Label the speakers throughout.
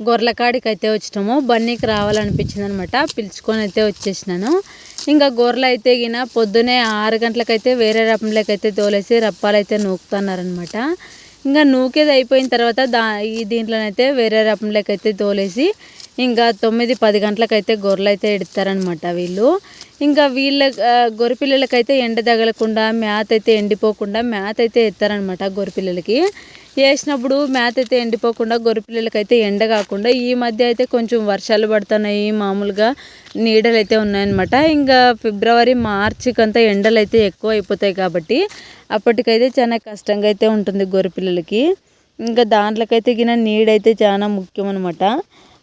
Speaker 1: గొర్రెల కాడికి అయితే వచ్చినాము. బన్నీకి రావాలనిపించింది అనమాట పిలుచుకొని అయితే వచ్చేసినాను. ఇంకా గొర్రెలు అయితే గిన పొద్దునే ఆరు గంటలకైతే వేరే రపంలోకైతే తోలేసి రప్పాలు అయితే నూకుతున్నారనమాట. ఇంకా నూకేది అయిపోయిన తర్వాత దా ఈ దీంట్లోనైతే వేరే రకంలోకైతే తోలేసి ఇంకా తొమ్మిది పది గంటలకైతే గొర్రెలు అయితే ఎడతారనమాట వీళ్ళు. ఇంకా వీళ్ళ గొర్రెపిల్లలకైతే ఎండ తగలకుండా మేత అయితే ఎండిపోకుండా మేత అయితే ఎత్తారనమాట గొర్రెపిల్లలకి. వేసినప్పుడు మేత అయితే ఎండిపోకుండా గొర్రెపిల్లలకి అయితే ఎండ కాకుండా ఈ మధ్య అయితే కొంచెం వర్షాలు పడుతున్నాయి మామూలుగా నీడలు అయితే ఉన్నాయన్నమాట. ఇంకా ఫిబ్రవరి మార్చికి అంతా ఎండలు అయితే ఎక్కువ అయిపోతాయి కాబట్టి అప్పటికైతే చాలా కష్టంగా అయితే ఉంటుంది గొర్రెపిల్లలకి ఇంకా దాంట్లోకైతే గిన నీడైతే చాలా ముఖ్యం అనమాట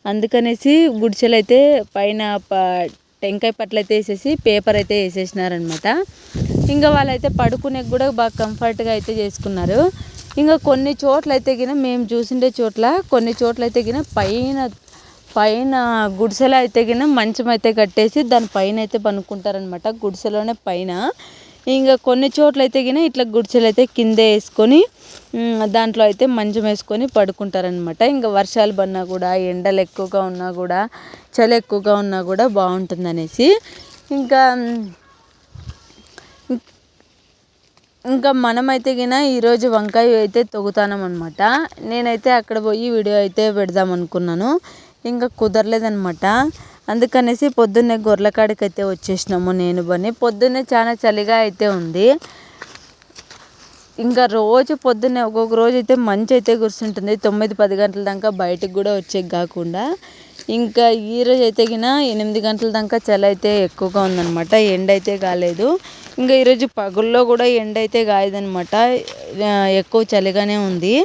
Speaker 1: అందుకనేసి గుడిసెలు అయితే పైన ప- టెంకాయ పట్ల అయితే వేసేసి పేపర్ అయితే వేసేసినారనమాట ఇంకా వాళ్ళైతే పడుకునే కూడా బాగా కంఫర్ట్గా అయితే చేసుకున్నారు. ఇంకా కొన్ని చోట్ల అయితే గిన మేము చూసిండే చోట్ల కొన్ని చోట్ల అయితే గిన పైన పైన గుడిసెలో అయితే గిన మంచం అయితే కట్టేసి దాని పైన అయితే పనుకుంటారనమాట గుడిసెలోనే పైన. ఇంకా కొన్ని చోట్ల అయితే గిన ఇట్లా గుడిసెలు అయితే కిందే వేసుకొని దాంట్లో అయితే మంచం వేసుకొని పడుకుంటారనమాట. ఇంకా వర్షాలు పడినా కూడా ఎండలు ఎక్కువగా ఉన్నా కూడా చలి ఎక్కువగా ఉన్నా కూడా బాగుంటుంది అనేసి ఇంకా ఇంకా మనమైతే గిన ఈరోజు వంకాయ అయితే తొగుతానం నేనైతే అక్కడ పోయి వీడియో అయితే పెడదాం అనుకున్నాను. ఇంకా కుదరలేదనమాట అందుకనేసి పొద్దున్నే గొర్రెల కాడికి అయితే వచ్చేసినాము నేను బని. పొద్దున్నే చాలా చలిగా అయితే ఉంది. ఇంకా రోజు పొద్దున్నే ఒక్కొక్క రోజు అయితే మంచి అయితే కురుస్తుంటుంది. తొమ్మిది పది గంటల దాకా బయటకు కూడా వచ్చే కాకుండా. ఇంకా ఈ రోజు అయితే గిన ఎనిమిది గంటల దాకా చలి అయితే ఎక్కువగా ఉందన్నమాట. ఎండ అయితే కాలేదు. ఇంకా ఈరోజు పగుల్లో కూడా ఎండ అయితే కాయదనమాట ఎక్కువ చలిగానే ఉంది.